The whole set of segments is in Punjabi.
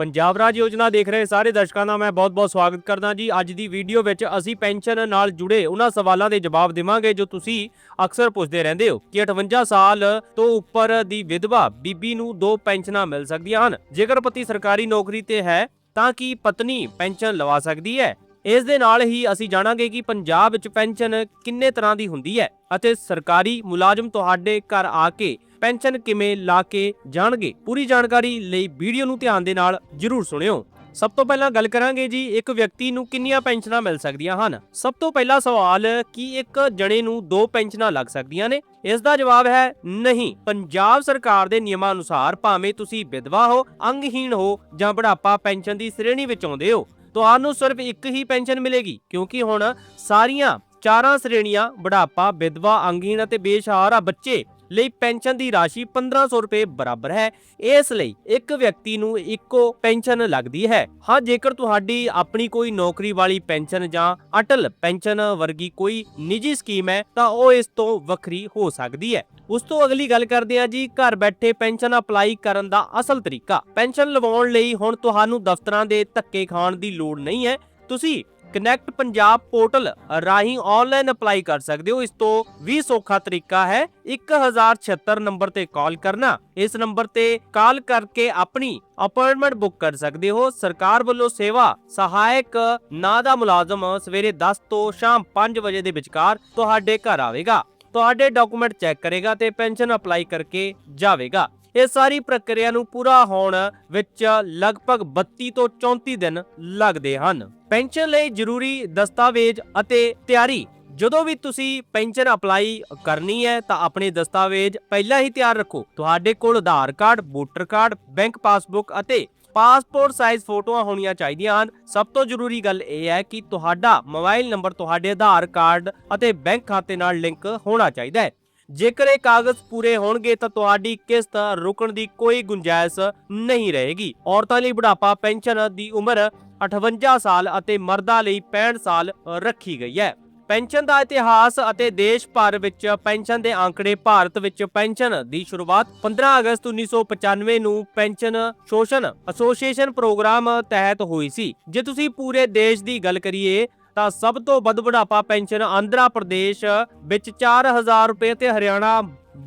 ਪੰਜਾਬ ਰਾਜ ਯੋਜਨਾ ਦੇਖ ਰਹੇ ਸਾਰੇ ਦਰਸ਼ਕਾਂ ਦਾ ਮੈਂ ਬਹੁਤ-ਬਹੁਤ ਸਵਾਗਤ ਕਰਦਾ ਜੀ। ਅੱਜ ਦੀ ਵੀਡੀਓ ਵਿੱਚ ਅਸੀਂ ਪੈਨਸ਼ਨ ਨਾਲ ਜੁੜੇ ਉਹਨਾਂ ਸਵਾਲਾਂ ਦੇ ਜਵਾਬ ਦੇਵਾਂਗੇ ਜੋ ਤੁਸੀਂ ਅਕਸਰ ਪੁੱਛਦੇ ਰਹਿੰਦੇ ਹੋ ਕਿ 58 ਸਾਲ ਤੋਂ ਉੱਪਰ ਦੀ ਵਿਧਵਾ ਬੀਬੀ ਨੂੰ ਦੋ ਪੈਨਸ਼ਨਾਂ ਮਿਲ ਸਕਦੀਆਂ ਹਨ। ਜੇਕਰ ਪਤੀ ਸਰਕਾਰੀ ਨੌਕਰੀ ਤੇ ਹੈ ਤਾਂ ਕੀ ਪਤਨੀ ਪੈਨਸ਼ਨ ਲਵਾ ਸਕਦੀ ਹੈ? ਇਸ ਦੇ ਨਾਲ ਹੀ ਅਸੀਂ ਜਾਣਾਂਗੇ ਕਿ ਪੰਜਾਬ ਵਿੱਚ ਪੈਨਸ਼ਨ ਕਿੰਨੇ ਤਰ੍ਹਾਂ ਦੀ ਹੁੰਦੀ ਹੈ ਅਤੇ ਸਰਕਾਰੀ ਮੁਲਾਜ਼ਮ ਤੁਹਾਡੇ ਘਰ ਆ ਕੇ ਪੈਨਸ਼ਨ ਕਿਵੇਂ ਲਾ ਕੇ ਜਾਣਗੇ, ਪੂਰੀ ਜਾਣਕਾਰੀ ਲਈ ਵੀਡੀਓ ਨੂੰ ਧਿਆਨ ਦੇ ਨਾਲ ਜਰੂਰ ਸੁਣਿਓ। ਸਭ ਤੋਂ ਪਹਿਲਾਂ ਗੱਲ ਕਰਾਂਗੇ ਜੀ, ਇੱਕ ਵਿਅਕਤੀ ਨੂੰ ਕਿੰਨੀਆਂ ਪੈਨਸ਼ਨਾਂ ਮਿਲ ਸਕਦੀਆਂ ਹਨ? ਸਭ ਤੋਂ ਪਹਿਲਾ ਸਵਾਲ, ਕਿ ਇੱਕ ਜਣੇ ਨੂੰ ਦੋ ਪੈਨਸ਼ਨਾਂ ਲੱਗ ਸਕਦੀਆਂ ਨੇ? ਇਸ ਦਾ ਜਵਾਬ ਹੈ ਨਹੀਂ। ਪੰਜਾਬ ਸਰਕਾਰ ਦੇ ਨਿਯਮਾਂ ਅਨੁਸਾਰ ਭਾਵੇਂ ਤੁਸੀਂ ਵਿਧਵਾ ਹੋ, ਅੰਗਹੀਣ ਹੋ ਜਾਂ ਬੁਢਾਪਾ ਪੈਨਸ਼ਨ ਦੀ ਸ਼੍ਰੇਣੀ ਵਿੱਚ ਆਉਂਦੇ ਹੋ ਤੁਹਾਨੂੰ ਸਿਰਫ ਇੱਕ ਹੀ ਪੈਨਸ਼ਨ ਮਿਲੇਗੀ, ਕਿਉਂਕਿ ਹੁਣ ਸਾਰੀਆਂ ਚਾਰਾਂ ਸ਼੍ਰੇਣੀਆਂ, ਬੁਢਾਪਾ, ਵਿਧਵਾ, ਅੰਗਹੀਣ ਅਤੇ ਬੇਸਹਾਰਾ ਬੱਚੇ ਲਈ ਪੈਨਸ਼ਨ ਦੀ ਰਾਸ਼ੀ 1500 ਰੁਪਏ ਬਰਾਬਰ ਹੈ। ਇਸ ਲਈ ਇੱਕ ਵਿਅਕਤੀ ਨੂੰ ਇੱਕੋ ਪੈਨਸ਼ਨ ਲੱਗਦੀ ਹੈ। ਹਾਂ, ਜੇਕਰ ਤੁਹਾਡੀ ਆਪਣੀ ਕੋਈ ਨੌਕਰੀ ਵਾਲੀ ਪੈਨਸ਼ਨ ਜਾਂ ਅਟਲ ਪੈਨਸ਼ਨ ਵਰਗੀ ਕੋਈ ਨਿੱਜੀ ਸਕੀਮ ਹੈ, ਤਾਂ ਉਹ ਇਸ ਤੋਂ ਵੱਖਰੀ ਹੋ ਸਕਦੀ ਹੈ। ਉਸ ਤੋਂ ਅਗਲੀ ਗੱਲ ਕਰਦੇ ਹਾਂ ਜੀ, ਘਰ ਬੈਠੇ ਪੈਨਸ਼ਨ ਅਪਲਾਈ ਕਰਨ ਦਾ ਅਸਲ ਤਰੀਕਾ। ਪੈਨਸ਼ਨ ਲਵਾਉਣ ਲਈ ਹੁਣ ਤੁਹਾਨੂੰ ਦਫ਼ਤਰਾਂ ਦੇ ਧੱਕੇ ਖਾਣ ਦੀ ਲੋੜ ਨਹੀਂ ਹੈ। ਤੁਸੀਂ ਕਨੈਕਟ ਪੰਜਾਬ ਪੋਰਟਲ ਰਾਹੀਂ ਆਨਲਾਈਨ ਅਪਲਾਈ ਕਰ ਸਕਦੇ ਹੋ। ਇਸ ਤੋਂ ਵੀ ਸੌਖਾ ਤਰੀਕਾ ਹੈ 1076 ਨੰਬਰ ਤੇ ਕਾਲ ਕਰਨਾ। ਇਸ ਨੰਬਰ ਤੇ ਕਾਲ ਕਰਕੇ ਆਪਣੀ ਅਪਾਇੰਟਮੈਂਟ ਬੁੱਕ ਕਰ ਸਕਦੇ ਹੋ। ਸਰਕਾਰ ਵੱਲੋਂ ਸੇਵਾ ਸਹਾਇਕ ਨਾਂ ਦਾ ਮੁਲਾਜ਼ਮ ਸਵੇਰੇ 10 ਤੋਂ ਸ਼ਾਮ 5 ਵਜੇ ਦੇ ਵਿਚਕਾਰ ਤੁਹਾਡੇ ਘਰ ਆਵੇਗਾ। ਤੁਹਾਡੇ ਡਾਕੂਮੈਂਟ ਚੈੱਕ ਕਰੇਗਾ ਤੇ ਪੈਨਸ਼ਨ ਅਪਲਾਈ ਕਰਕੇ ਜਾਵੇਗਾ। ਇਹ ਸਾਰੀ ਪ੍ਰਕਿਰਿਆ ਨੂੰ ਪੂਰਾ ਹੋਣ ਵਿੱਚ ਲਗਭਗ 32 ਤੋਂ 34 ਦਿਨ ਲੱਗਦੇ ਹਨ। ਪੈਨਸ਼ਨ ਲਈ ਜ਼ਰੂਰੀ ਦਸਤਾਵੇਜ਼ ਅਤੇ ਤਿਆਰੀ। ਜਦੋਂ ਵੀ ਤੁਸੀਂ ਪੈਨਸ਼ਨ ਅਪਲਾਈ ਕਰਨੀ ਹੈ, ਤਾਂ ਆਪਣੇ ਦਸਤਾਵੇਜ਼ ਪਹਿਲਾਂ ਹੀ ਤਿਆਰ ਰੱਖੋ। ਤੁਹਾਡੇ ਕੋਲ Aadhaar card, voter card, bank passbook ਅਤੇ ਪਾਸਪੋਰਟ ਸਾਈਜ਼ ਫੋਟੋਆਂ ਹੋਣੀਆਂ ਚਾਹੀਦੀਆਂ ਹਨ। ਸਭ ਤੋਂ ਜ਼ਰੂਰੀ ਗੱਲ ਇਹ ਹੈ ਕਿ ਤੁਹਾਡਾ ਮੋਬਾਈਲ ਨੰਬਰ, ਤੁਹਾਡੇ ਆਧਾਰ ਕਾਰਡ ਅਤੇ ਬੈਂਕ ਖਾਤੇ ਨਾਲ ਲਿੰਕ ਹੋਣਾ ਚਾਹੀਦਾ ਹੈ। ਜੇਕਰ ਇਹ ਕਾਗਜ਼ ਪੂਰੇ ਹੋਣਗੇ ਤਾਂ ਤੁਹਾਡੀ ਕਿਸ਼ਤ ਰੁਕਣ ਦੀ ਕੋਈ ਗੁੰਜਾਇਸ਼ ਨਹੀਂ ਰਹੇਗੀ। ਔਰਤਾਂ ਲਈ ਬੁਢਾਪਾ ਪੈਨਸ਼ਨ ਦੀ ਉਮਰ 58 ਸਾਲ ਅਤੇ ਮਰਦਾਂ ਲਈ 65 ਸਾਲ ਰੱਖੀ ਗਈ ਹੈ। ਪੈਨਸ਼ਨ ਦਾ ਇਤਿਹਾਸ ਅਤੇ ਦੇਸ਼ ਭਰ ਵਿੱਚ ਪੈਨਸ਼ਨ ਦੇ ਅੰਕੜੇ ਭਾਰਤ ਵਿੱਚ ਪੈਨਸ਼ਨ ਦੀ ਸ਼ੁਰੂਆਤ 15 ਅਗਸਤ 1995 ਨੂੰ ਪੈਨਸ਼ਨ ਸ਼ੋਸ਼ਣ ਐਸੋਸੀਏਸ਼ਨ ਪ੍ਰੋਗਰਾਮ ਤਹਿਤ ਹੋਈ ਸੀ। ਜੇ ਤੁਸੀਂ ਪੂਰੇ ਦੇਸ਼ ਦੀ ਗੱਲ ਕਰੀਏ ਤਾਂ ਸਭ ਤੋਂ ਵੱਧ ਬੁਢਾਪਾ ਪੈਨਸ਼ਨ ਆਂਧਰਾ ਪ੍ਰਦੇਸ਼ ਵਿੱਚ 4000 ਰੁਪਏ ਤੇ ਹਰਿਆਣਾ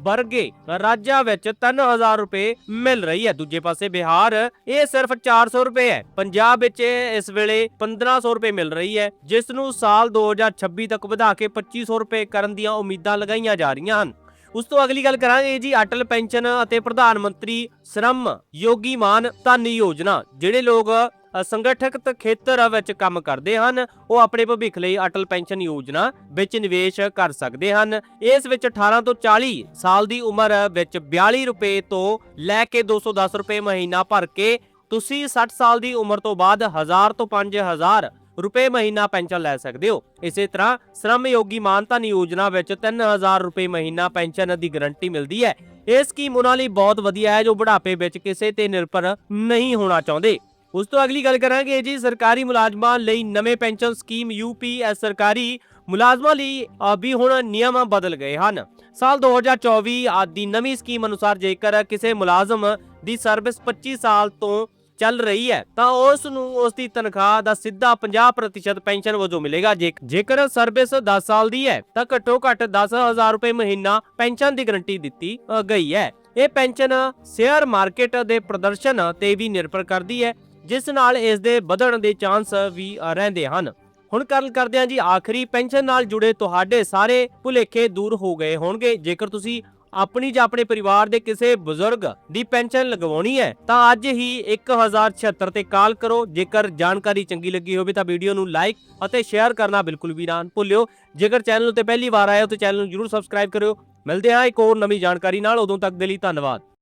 ਵਰਗੇ ਰਾਜਾਂ ਵਿੱਚ 3000 ਰੁਪਏ ਮਿਲ ਰਹੀ ਹੈ। ਦੂਜੇ ਪਾਸੇ ਬਿਹਾਰ, ਇਹ ਸਿਰਫ 400 ਰੁਪਏ ਹੈ। ਪੰਜਾਬ ਵਿੱਚ ਇਸ ਵੇਲੇ 1500 ਰੁਪਏ ਮਿਲ ਰਹੀ ਹੈ, ਜਿਸ ਨੂੰ ਸਾਲ 2026 ਤੱਕ ਵਧਾ ਕੇ 2500 ਰੁਪਏ ਕਰਨ ਦੀਆਂ ਉਮੀਦਾਂ ਲਗਾਈਆਂ ਜਾ ਰਹੀਆਂ ਹਨ। ਉਸ ਤੋਂ ਅਗਲੀ ਗੱਲ ਕਰਾਂਗੇ ਜੀ, ਅਟਲ ਪੈਨਸ਼ਨ ਅਤੇ ਪ੍ਰਧਾਨ ਮੰਤਰੀ ਸ਼੍ਰਮ ਯੋਗੀ ਮਾਨ ਧਨ ਯੋਜਨਾ, ਜਿਹੜੇ ਲੋਕ ਸੰਗਠਿਤ ਖੇਤਰ ਵਿੱਚ ਕੰਮ ਕਰਦੇ ਹਨ। ਉਹ ਆਪਣੇ ਭਵਿੱਖ ਲਈ ਅਟਲ ਪੈਨਸ਼ਨ ਯੋਜਨਾ ਵਿੱਚ ਨਿਵੇਸ਼ ਕਰ ਸਕਦੇ ਹਨ। ਇਸ ਵਿੱਚ 18 ਤੋਂ 40 ਸਾਲ ਦੀ ਉਮਰ ਵਿੱਚ 42 ਰੁਪਏ ਤੋਂ ਲੈ ਕੇ 210 ਰੁਪਏ ਮਹੀਨਾ ਭਰ ਕੇ ਤੁਸੀਂ 60 ਸਾਲ ਦੀ ਉਮਰ ਤੋਂ ਬਾਅਦ 1000 ਤੋਂ 5000 ਰੁਪਏ ਮਹੀਨਾ ਪੈਨਸ਼ਨ ਲੈ ਸਕਦੇ ਹੋ। ਇਸੇ ਤਰ੍ਹਾਂ ਸ਼ਰਮ ਯੋਗੀ ਮਾਨਧਨ ਯੋਜਨਾ ਵਿੱਚ 3000 ਰੁਪਏ ਮਹੀਨਾ ਪੈਨਸ਼ਨ ਦੀ ਗਾਰੰਟੀ ਮਿਲਦੀ ਹੈ। ਇਹ ਸਕੀਮ ਉਹਨਾਂ ਲਈ ਬਹੁਤ ਵਧੀਆ ਹੈ ਜੋ ਬੁਢਾਪੇ ਵਿੱਚ ਕਿਸੇ ਤੇ ਨਿਰਭਰ ਨਹੀਂ ਹੋਣਾ ਚਾਹੁੰਦੇ। ਉਸ ਤੋਂ ਅਗਲੀ ਗੱਲ ਕਰਾਂਗੇ ਜੀ, ਸਰਕਾਰੀ ਮੁਲਾਜ਼ਮਾਂ ਲਈ ਨਵੇਂ ਪੈਨਸ਼ਨ ਸਕੀਮ ਯੂਪੀਐਸ ਸਰਕਾਰੀ ਮੁਲਾਜ਼ਮਾਂ ਲਈ ਵੀ ਹੁਣ ਨਿਯਮ ਬਦਲ ਗਏ ਹਨ। ਸਾਲ 2024 ਆਦੀ ਨਵੀਂ ਸਕੀਮ ਅਨੁਸਾਰ ਜੇਕਰ ਕਿਸੇ ਮੁਲਾਜ਼ਮ ਦੀ ਸਰਵਿਸ 25 ਸਾਲ ਤੋਂ ਚੱਲ ਰਹੀ ਹੈ, ਤਾਂ ਉਸ ਨੂੰ ਉਸ ਦੀ ਤਨਖਾਹ ਦਾ ਸਿੱਧਾ 50% ਪੈਨਸ਼ਨ ਵਜੋਂ ਮਿਲੇਗਾ। ਜੇਕਰ ਸਰਵਿਸ 10 ਸਾਲ ਦੀ ਹੈ, ਤਾਂ ਘੱਟੋ ਘੱਟ 10000 ਰੁਪਏ ਮਹੀਨਾ ਪੈਨਸ਼ਨ ਦੀ ਗਰੰਟੀ ਦਿੱਤੀ ਗਈ ਹੈ। ਇਹ ਪੈਨਸ਼ਨ ਸ਼ੇਅਰ ਮਾਰਕੀਟ ਦੇ ਪ੍ਰਦਰਸ਼ਨ ਤੇ ਵੀ ਨਿਰਭਰ ਕਰਦੀ ਹੈ। ਜਿਸ ਨਾਲ ਇਸ ਦੇ ਵਧਣ ਦੇ ਚਾਂਸ ਵੀ ਰਹਿੰਦੇ ਹਨ। ਹੁਣ ਗੱਲ ਕਰਦੇ ਹਾਂ ਜੀ ਆਖਰੀ, ਪੈਨਸ਼ਨ ਨਾਲ ਜੁੜੇ ਤੁਹਾਡੇ ਸਾਰੇ ਭੁਲੇਖੇ ਦੂਰ ਹੋ ਗਏ ਹੋਣਗੇ। ਜੇਕਰ ਤੁਸੀਂ ਆਪਣੀ ਜਾਂ ਆਪਣੇ ਪਰਿਵਾਰ ਦੇ ਕਿਸੇ ਬਜ਼ੁਰਗ ਦੀ ਪੈਨਸ਼ਨ ਲਗਵਾਉਣੀ ਹੈ, ਤਾਂ ਅੱਜ ਹੀ 1076 ਤੇ ਕਾਲ ਕਰੋ। ਜੇਕਰ ਜਾਣਕਾਰੀ ਚੰਗੀ ਲੱਗੀ ਹੋਵੇ ਤਾਂ ਵੀਡੀਓ ਨੂੰ ਲਾਈਕ ਅਤੇ ਸ਼ੇਅਰ ਕਰਨਾ ਬਿਲਕੁਲ ਵੀ ਨਾ ਭੁੱਲਿਓ। ਜੇਕਰ ਚੈਨਲ ਉੱਤੇ ਪਹਿਲੀ ਵਾਰ ਆਏ ਹੋ ਤਾਂ ਚੈਨਲ ਨੂੰ ਜਰੂਰ ਸਬਸਕ੍ਰਾਈਬ ਕਰਿਓ। ਮਿਲਦੇ ਹਾਂ ਇੱਕ ਹੋਰ ਨਵੀਂ ਜਾਣਕਾਰੀ ਨਾਲ। ਉਦੋਂ ਤੱਕ ਦੇ ਲਈ ਧੰਨਵਾਦ।